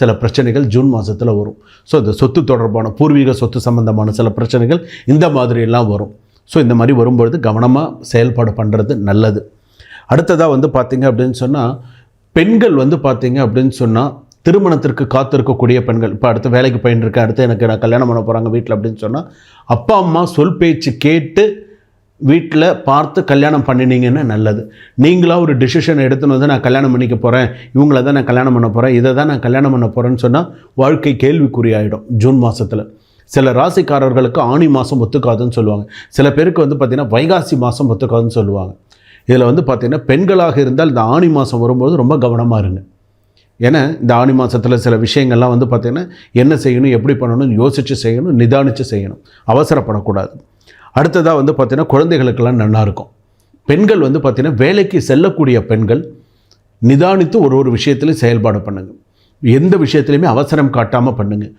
சில பிரச்சனைகள் ஜூன் மாதத்தில் வரும். ஸோ இந்த சொத்து தொடர்பான பூர்வீக சொத்து சம்பந்தமான சில பிரச்சனைகள் இந்த மாதிரியெல்லாம் வரும். ஸோ இந்த மாதிரி வரும்பொழுது கவனமாக செயல்பாடு பண்ணுறது நல்லது. அடுத்ததாக வந்து பார்த்திங்க அப்படின்னு சொன்னால் பெண்கள் வந்து பார்த்திங்க அப்படின்னு சொன்னால் திருமணத்திற்கு காத்திருக்கக்கூடிய பெண்கள் இப்போ அடுத்து வேலைக்கு போயின்னு அடுத்து எனக்கு நான் கல்யாணம் பண்ண போகிறாங்க வீட்டில் அப்படின்னு சொன்னால் அப்பா அம்மா சொல் பேச்சு கேட்டு வீட்டில் பார்த்து கல்யாணம் பண்ணினீங்கன்னா நல்லது. நீங்களாக ஒரு டிசிஷன் எடுத்துன்னு வந்து நான் கல்யாணம் பண்ணிக்க போகிறேன் இவங்கள தான் நான் கல்யாணம் பண்ண போகிறேன் இதை தான் நான் கல்யாணம் பண்ண போகிறேன்னு சொன்னால் வாழ்க்கை கேள்விக்குறியாயிடும் ஜூன் மாதத்தில் சில ராசிக்காரர்களுக்கு ஆணி மாதம் ஒத்துக்காதுன்னு சொல்லுவாங்க. சில பேருக்கு வந்து பார்த்திங்கன்னா வைகாசி மாதம் ஒத்துக்காதுன்னு சொல்லுவாங்க. இதில் வந்து பார்த்திங்கன்னா பெண்களாக இருந்தால் இந்த ஆணி மாதம் வரும்போது ரொம்ப கவனமாக இருங்க. ஏன்னா இந்த ஆணி மாதத்தில் சில விஷயங்கள்லாம் வந்து பார்த்திங்கன்னா என்ன செய்யணும் எப்படி பண்ணணும் யோசித்து செய்யணும் நிதானித்து செய்யணும். அவசரப்படக்கூடாது. அடுத்ததாக வந்து பார்த்திங்கன்னா குழந்தைகளுக்கெல்லாம் நல்லாயிருக்கும் பெண்கள் வந்து பார்த்திங்கன்னா வேலைக்கு செல்லக்கூடிய பெண்கள் நிதானித்து ஒரு ஒரு விஷயத்துலையும் செயல்பாடு பண்ணுங்கள் எந்த விஷயத்துலையுமே அவசரம் காட்டாமல் பண்ணுங்கள்